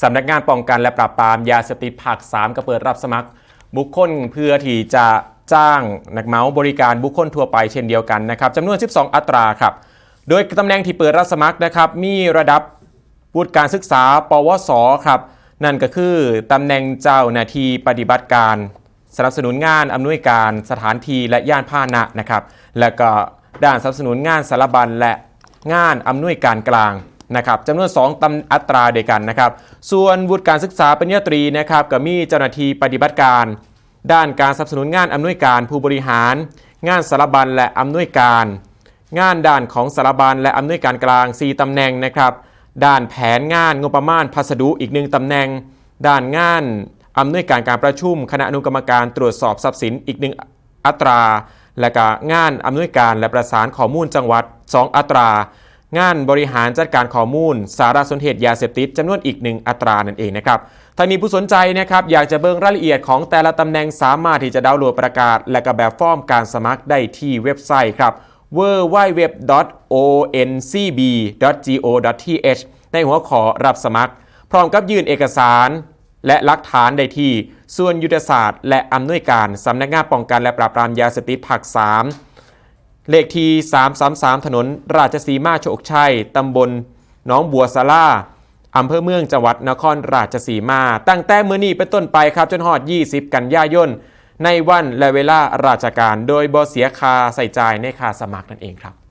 สำนักงานป้องกันและปราบปรามยาเสพติดภาค3ก็เปิดรับสมัคร บุคคลเพื่อที่จะจ้างนักเมาส์บริการบุคคลทั่วไปเช่นเดียวกันนะครับจำนวน 12 อัตราครับ โดยตำแหน่งที่เปิดรับสมัครนะครับ มีระดับวุฒิการศึกษา ปวส ครับ นั่นก็คือตำแหน่งเจ้าหน้าที่ปฏิบัติการ สนับสนุนงานอำนวยการสถานที่และย่านพาหนะนะครับ และก็ด้านสนับสนุนงานสารบัญและงานอำนวยการกลาง นะครับจำนวน 2ตำอัตราเดียวกันนะครับ ส่วนวุฒิการศึกษาปริญญาตรีนะครับก็มีเจ้าหน้าที่ปฏิบัติการ ด้านการสนับสนุนงานอำนวยการผู้บริหาร งานสารบัญและอำนวยการ งานด้านของสารบัญและอำนวยการกลาง 4ตำแหน่งนะครับ ด้านแผนงานงบประมาณพัสดุอีกหนึ่งตำแหน่ง ด้านงานอำนวยการการประชุม คณะอนุกรรมการตรวจสอบทรัพย์สินอีกหนึ่งอัตรา และก็งานอำนวยการและประสานข้อมูลจังหวัด 2 อัตรา งานบริหารจัดการข้อมูล สารสนเทศยาเสพติดจำนวนอีกหนึ่งอัตรานั่นเองนะครับทางนี้ผู้สนใจนะครับอยากจะเบิ่งรายละเอียดของแต่ละตำแหน่งสามารถที่จะดาวน์โหลดประกาศ และก็แบบฟอร์มการสมัครได้ที่เว็บไซต์ครับ www.oncb.go.th ในหัวข้อรับสมัคร พร้อมกับยื่นเอกสารและหลักฐานได้ที่ส่วนยุทธศาสตร์ และอำนวยการสำนักงานป้องกันและปราบปรามยาเสพติดภาค3 เลขที่ 333 ถนนราชสีมาโชคชัย ตำบลหนองบัวสาราอำเภอเมืองจังหวัดนครราชสีมา ตั้งแต่เมื่อนี้เป็นต้นไปครับจนหอด 20 กันยายนในวันและเวลาราชการ โดยบเสียคาใส่ใจายในค่าสมัครนั่นเองครับ